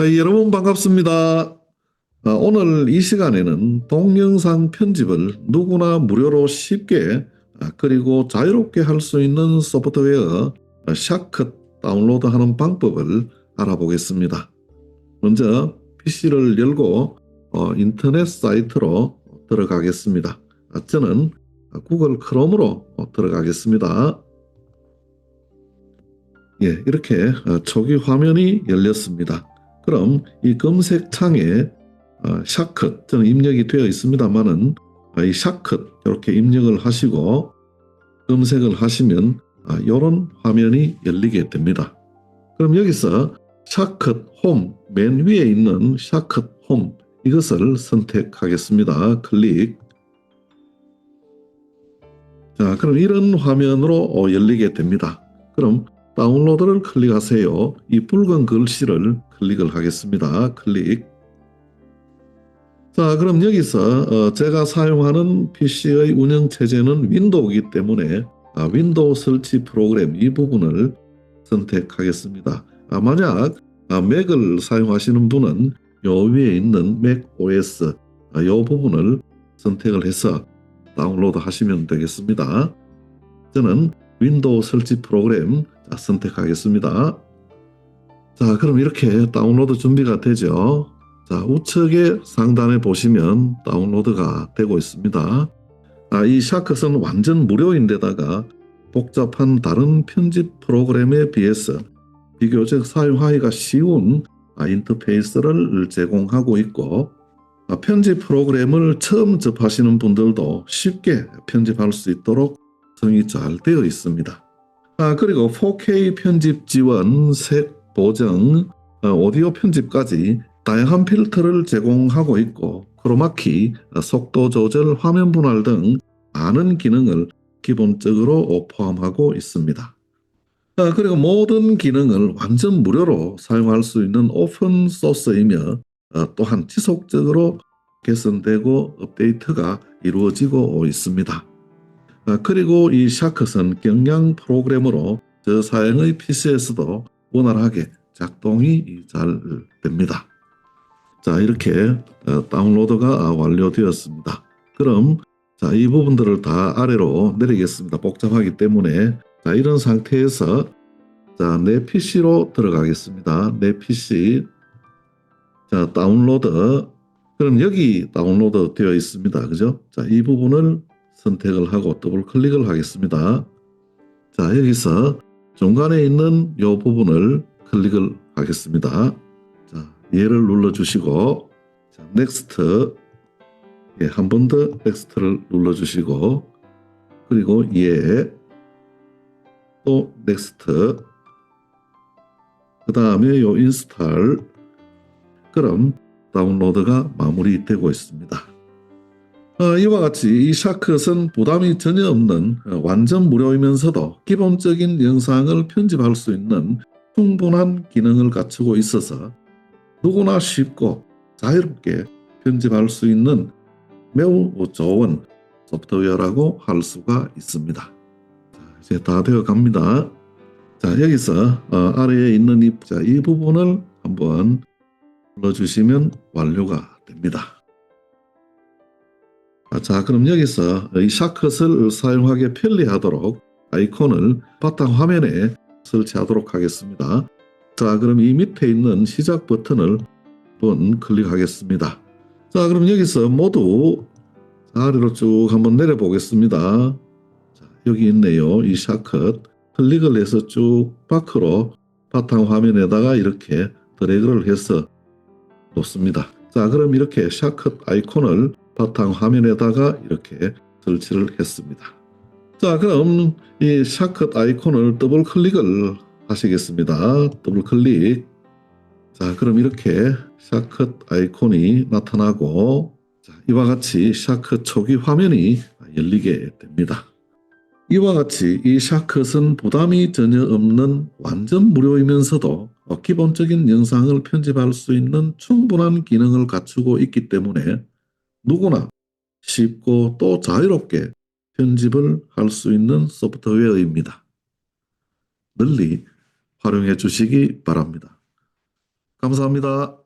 아, 여러분 반갑습니다. 아, 오늘 이 시간에는 동영상 편집을 누구나 무료로 쉽게 아, 그리고 자유롭게 할 수 있는 소프트웨어 아, 샤컷 다운로드하는 방법을 알아보겠습니다. 먼저 PC를 열고 어, 인터넷 사이트로 들어가겠습니다. 아, 저는 구글 크롬으로 어, 들어가겠습니다. 예, 이렇게 어, 초기 화면이 열렸습니다. 그럼 이 검색창에 어, 샤컷 저는 입력이 되어 있습니다만은 아, 이 샤컷 이렇게 입력을 하시고 검색을 하시면 이런 화면이 열리게 됩니다. 그럼 여기서 샤컷 홈 맨 위에 있는 샤컷 홈 이것을 선택하겠습니다. 클릭. 자, 그럼 이런 화면으로 어, 열리게 됩니다. 그럼 다운로드를 클릭하세요. 이 붉은 글씨를 클릭을 하겠습니다. 클릭. 자, 그럼 여기서 어, 제가 사용하는 PC의 운영 체제는 윈도우이기 때문에 아, 윈도우 설치 프로그램 이 부분을 선택하겠습니다. 아, 만약 아, 맥을 사용하시는 분은 요 위에 있는 맥 OS 아, 요 부분을 선택을 해서 다운로드 하시면 되겠습니다. 저는 윈도우 설치 프로그램 자, 선택하겠습니다. 자, 그럼 이렇게 다운로드 준비가 되죠. 자, 우측에 상단에 보시면 다운로드가 되고 있습니다. 아, 이 샤컷은 완전 무료인데다가 복잡한 다른 편집 프로그램에 비해서 비교적 사용하기가 쉬운 아, 인터페이스를 제공하고 있고 아, 편집 프로그램을 처음 접하시는 분들도 쉽게 편집할 수 있도록 구성이 잘 되어 있습니다. 아, 그리고 4K 편집 지원, 색 보정, 어, 오디오 편집까지 다양한 필터를 제공하고 있고 크로마키, 어, 속도 조절, 화면 분할 등 많은 기능을 기본적으로 포함하고 있습니다. 아, 그리고 모든 기능을 완전 무료로 사용할 수 있는 오픈 소스이며 어, 또한 지속적으로 개선되고 업데이트가 이루어지고 있습니다. 아, 그리고 이 샤컷은 경량 프로그램으로 저 사양의 PC에서도 원활하게 작동이 잘 됩니다. 자 이렇게 어, 다운로드가 완료되었습니다. 그럼 자, 이 부분들을 다 아래로 내리겠습니다. 복잡하기 때문에 자, 이런 상태에서 자, 내 PC로 들어가겠습니다. 내 PC 자, 다운로드 그럼 여기 다운로드 되어 있습니다. 그죠? 자, 이 부분을 선택을 하고 더블 클릭을 하겠습니다. 자, 여기서 중간에 있는 이 부분을 클릭을 하겠습니다. 자, 얘를 눌러 주시고 자, 넥스트 예, 한 번 더 넥스트를 눌러 주시고 그리고 얘또 넥스트 그 다음에 요 인스탈 그럼 다운로드가 마무리되고 있습니다. 어, 이와 같이 이 샤컷은 부담이 전혀 없는 어, 완전 무료이면서도 기본적인 영상을 편집할 수 있는 충분한 기능을 갖추고 있어서 누구나 쉽고 자유롭게 편집할 수 있는 매우 좋은 소프트웨어라고 할 수가 있습니다. 자, 이제 다 되어 갑니다. 자, 여기서 어, 아래에 있는 이, 자, 이 부분을 한번 눌러주시면 완료가 됩니다. 아, 자, 그럼 여기서 이 샤컷을 사용하기 편리하도록 아이콘을 바탕 화면에 설치하도록 하겠습니다. 자, 그럼 이 밑에 있는 시작 버튼을 한번 클릭하겠습니다. 자, 그럼 여기서 모두 아래로 쭉 한번 내려 보겠습니다. 자, 여기 있네요. 이 샤컷. 클릭을 해서 쭉 밖으로 바탕 화면에다가 이렇게 드래그를 해서 놓습니다. 자, 그럼 이렇게 샤컷 아이콘을 바탕 화면에다가 이렇게 설치를 했습니다. 자, 그럼 이 샤컷 아이콘을 더블 클릭을 하시겠습니다. 더블 클릭. 자, 그럼 이렇게 샤컷 아이콘이 나타나고 자, 이와 같이 샤컷 초기 화면이 열리게 됩니다. 이와 같이 이 샤컷은 부담이 전혀 없는 완전 무료이면서도 기본적인 영상을 편집할 수 있는 충분한 기능을 갖추고 있기 때문에 누구나 쉽고 또 자유롭게 편집을 할 수 있는 소프트웨어입니다. 널리 활용해 주시기 바랍니다. 감사합니다.